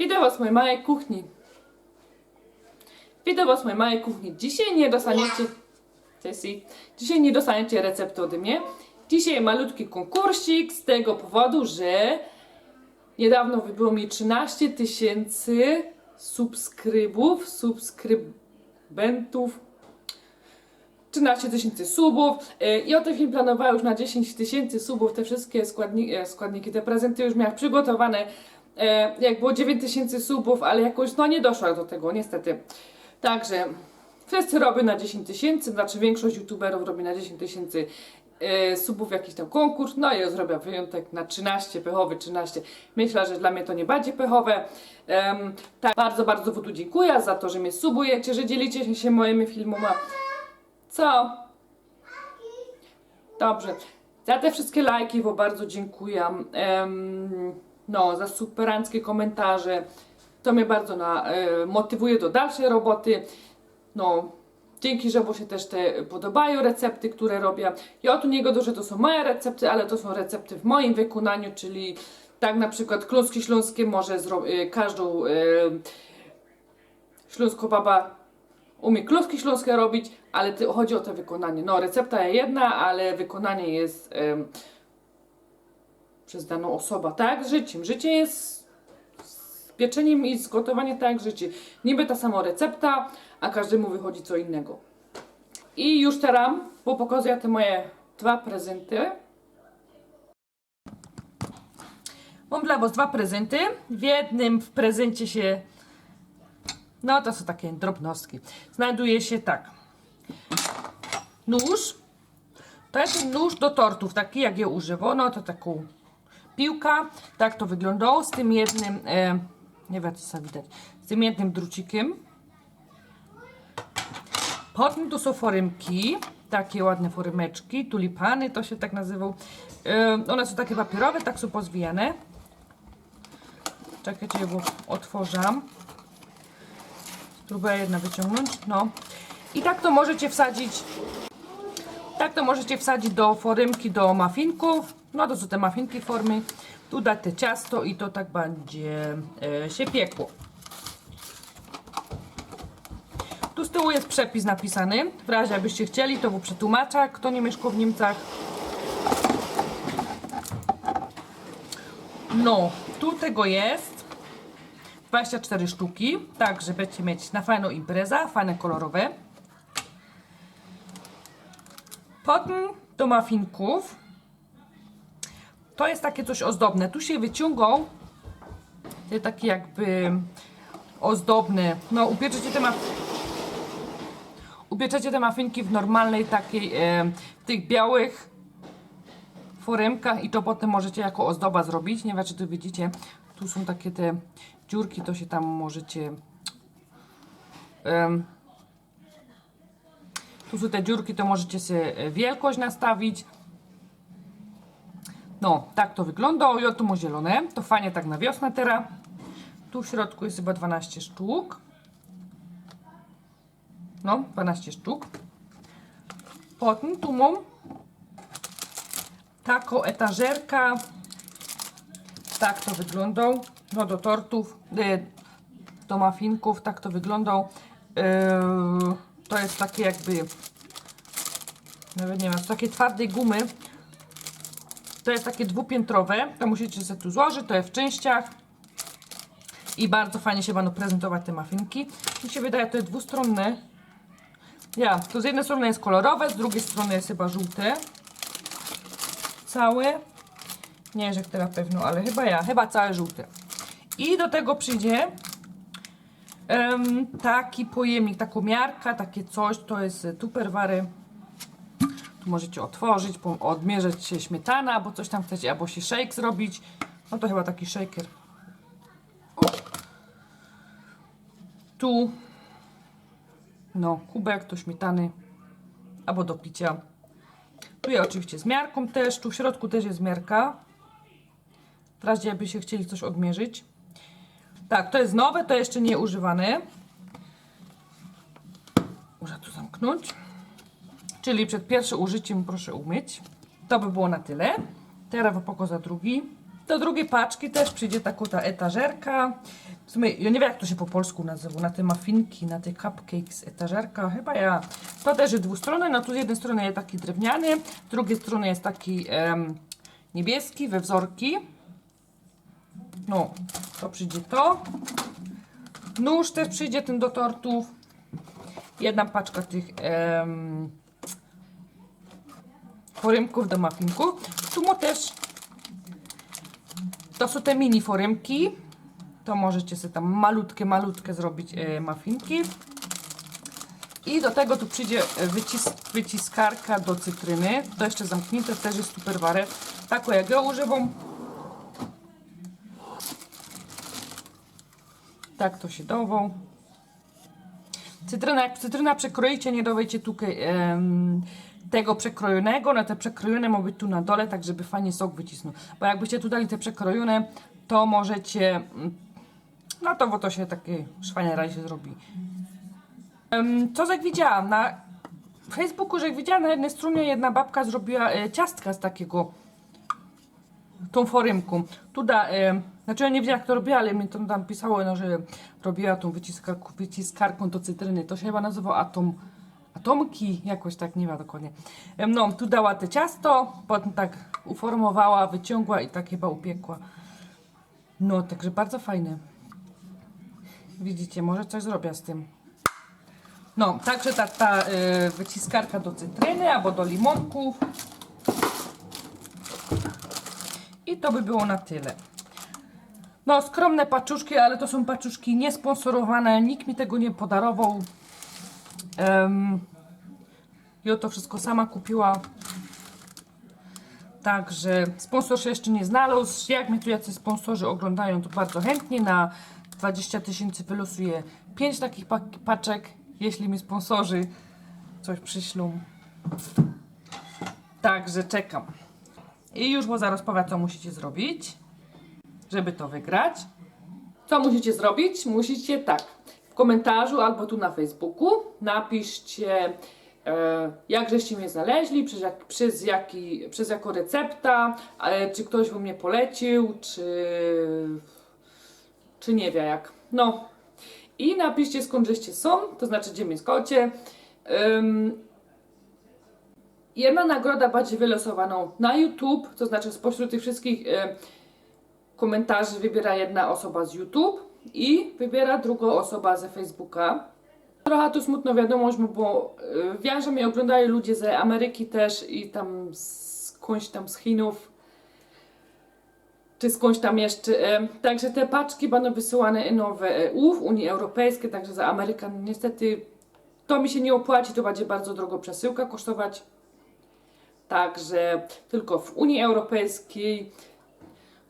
Witam Was w mojej małej kuchni. Witam Was w mojej małej kuchni. Dzisiaj nie dostaniecie... Cześć. Dzisiaj nie dostaniecie recepty ode mnie. Dzisiaj malutki konkursik z tego powodu, że niedawno wybyło mi 13 tysięcy subskrybów, subskrybentów 13 tysięcy subów yy, i o ten film planowała już na 10 tysięcy subów, te wszystkie składniki, e, składniki, te prezenty już miałam przygotowane, jak było 9 tysięcy subów, ale jakoś no nie doszła do tego niestety. Także wszyscy robią na 10 tysięcy, znaczy większość youtuberów robi na 10 tysięcy e, subów jakiś tam konkurs, no i ja zrobię wyjątek na 13, pechowy 13. Myślę, że dla mnie to nie będzie pechowe. Tak, bardzo, bardzo Wam dziękuję za to, że mnie subujecie, że dzielicie się moimi filmami. Co? Dobrze. Za te wszystkie lajki, bo bardzo dziękuję. Em, no, za superanckie komentarze. To mnie bardzo na, e, motywuje do dalszej roboty. No, dzięki, że Wam się też te podobają recepty, które robię. Ja tu nie godzę, że to są moje recepty, ale to są recepty w moim wykonaniu, czyli tak na przykład kluski śląskie może e, każdą e, śląską baba umie kluski śląskie robić, ale chodzi o to wykonanie. No, recepta jedna, ale wykonanie jest przez daną osobę, tak? Z życiem. Życie jest z pieczeniem i z gotowaniem tak jak życie. Niby ta sama recepta, a każdemu wychodzi co innego. I już teraz, bo pokazuję te moje dwa prezenty. Mam dla Was dwa prezenty. W jednym w prezencie się no to są takie drobnostki. Znajduje się tak. Nóż. To jest nóż do tortów, taki jak je używano. To taką piłka. Tak to wyglądało z tym jednym, e, nie wiem co widać, z tym jednym drucikiem. Potem tu są foremki, takie ładne foremeczki, tulipany to się tak nazywał. E, one są takie papierowe, tak są pozwijane. Czekajcie, ja go otworzę. Próbuję jedna wyciągnąć, no. I tak to możecie wsadzić, tak to możecie wsadzić do foremki, do mafinków. No to są te mafinki formy. Tu te ciasto i to tak będzie e, się piekło. Tu z tyłu jest przepis napisany. W razie abyście chcieli, to w przetłumacza, kto nie mieszka w Niemcach. No, tu tego jest 24 sztuki, tak, że będziecie mieć na fajną imprezę, fajne kolorowe. Potem do mafinków. To jest takie coś ozdobne. Tu się wyciągą te takie jakby ozdobne. No, upieczecie te, ma te mafinki w normalnej takiej, e, w tych białych foremkach i to potem możecie jako ozdoba zrobić. Nie wiem, czy tu widzicie. Tu są takie te dziurki, to się tam możecie. em, tu są te dziurki, to możecie sobie e, wielkość nastawić. No, tak to wygląda. O, ja tu ma zielone. To fajnie tak na wiosnę teraz. Tu w środku jest chyba 12 sztuk. No, 12 sztuk. Potem tu mam taką etażerkę. Tak to wygląda. No do tortów, y, do mafinków, tak to wygląda. Yy, to jest takie jakby, nawet nie wiem, z takiej twardej gumy. To jest takie dwupiętrowe. To musicie sobie tu złożyć, to jest w częściach. I bardzo fajnie się będą prezentować te mafinki. Mi się wydaje, to jest dwustronne. Ja, to z jednej strony jest kolorowe, z drugiej strony jest chyba żółte. Całe. Nie wiem, że teraz pewno, ale chyba ja, chyba całe żółte. I do tego przyjdzie em, taki pojemnik, taką miarka, takie coś, to jest tupperwary. Tu możecie otworzyć, odmierzyć się śmietana, albo coś tam chcecie, albo się shake zrobić. No to chyba taki shaker. O. Tu no, kubek do śmietany albo do picia. Tu jest oczywiście z miarką też, tu w środku też jest miarka. W razie jakby się chcieli coś odmierzyć. Tak, to jest nowe, to jeszcze nie używane. Muszę tu zamknąć. Czyli przed pierwszym użyciem proszę umyć. To by było na tyle. Teraz wypoko za drugi. Do drugiej paczki też przyjdzie taka ta etażerka W sumie, ja nie wiem jak to się po polsku nazywa, na te muffinki, na te cupcakes, etażerka, chyba ja. To też jest dwustronny, no tu z jednej strony jest taki drewniany, z drugiej strony jest taki em, niebieski we wzorki. No, to przyjdzie to. Nóż też przyjdzie ten do tortów. Jedna paczka tych em, foremków do muffinków. Tu ma też to są te mini foremki. To możecie sobie tam malutkie, malutkie zrobić e, muffinki. I do tego tu przyjdzie e, wycis wyciskarka do cytryny. To jeszcze zamknięte, też jest super ware. Taką jak ja używam. Tak to się dową. Cytryna, jak cytryna przekroicie, nie dawajcie tutaj em, tego przekrojonego, na te przekrojone ma być tu na dole, tak żeby fajnie sok wycisnął. Bo jakbyście tu dali te przekrojone, to możecie, mm, no to bo to się takie szwaniara się zrobi. Co jak widziałam, na Facebooku, że jak widziałam na jednej stronie jedna babka zrobiła e, ciastka z takiego tą forymką. Tu da, e, znaczy ja nie wiedziałam jak to robiła, ale mi to tam pisało, no, że robiła tą wyciskarką, wyciskarką do cytryny. To się chyba nazywa atom, atomki, jakoś tak, nie wiem dokładnie. No, tu dała te ciasto, potem tak uformowała, wyciągła i tak chyba upiekła. No, także bardzo fajne. Widzicie, może coś zrobię z tym. No, także ta, ta y, wyciskarka do cytryny albo do limonków. I to by było na tyle. No, skromne paczuszki, ale to są paczuszki niesponsorowane. Nikt mi tego nie podarował. Um, ja to wszystko sama kupiła. Także sponsor się jeszcze nie znalazł. Jak mnie tu jacyś sponsorzy oglądają, to bardzo chętnie na 20 tysięcy wylosuję 5 takich paczek, jeśli mi sponsorzy coś przyślą. Także czekam. I już mu zaraz powiem, co musicie zrobić, żeby to wygrać. Co musicie zrobić? Musicie tak, w komentarzu albo tu na Facebooku napiszcie, e, jak żeście mnie znaleźli, przez, jak, przez, jaki, przez jaką recepta, e, czy ktoś wam mnie polecił, czy, czy nie wie jak. No. I napiszcie skąd żeście są, to znaczy gdzie mieszkacie. Ym, Jedna nagroda będzie wylosowaną na YouTube, to znaczy spośród tych wszystkich e, komentarzy wybiera jedna osoba z YouTube i wybiera druga osoba ze Facebooka. Trochę tu smutno wiadomość, bo e, wiem, że mnie oglądają ludzie z Ameryki też i tam skądś tam z Chinów czy skądś tam jeszcze. E, także te paczki będą wysyłane ino w EU, w Unii Europejskiej, także za Amerykan niestety to mi się nie opłaci, to będzie bardzo drogo przesyłka kosztować. Także tylko w Unii Europejskiej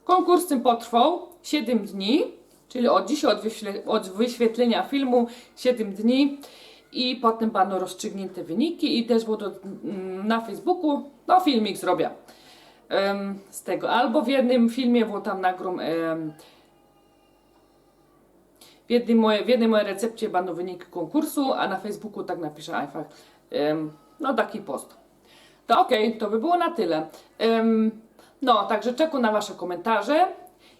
konkurs ten potrwał 7 dni, czyli od dzisiaj, od, wyśle, od wyświetlenia filmu 7 dni i potem będą rozstrzygnięte wyniki i też będą mm, na Facebooku, no filmik zrobię em, z tego, albo w jednym filmie, bo tam nagrom em, w jednej, w jednej mojej recepcie będą wyniki konkursu, a na Facebooku tak napiszę einfach, em, no taki post. To okej, to by było na tyle. Em, no, także czekam na Wasze komentarze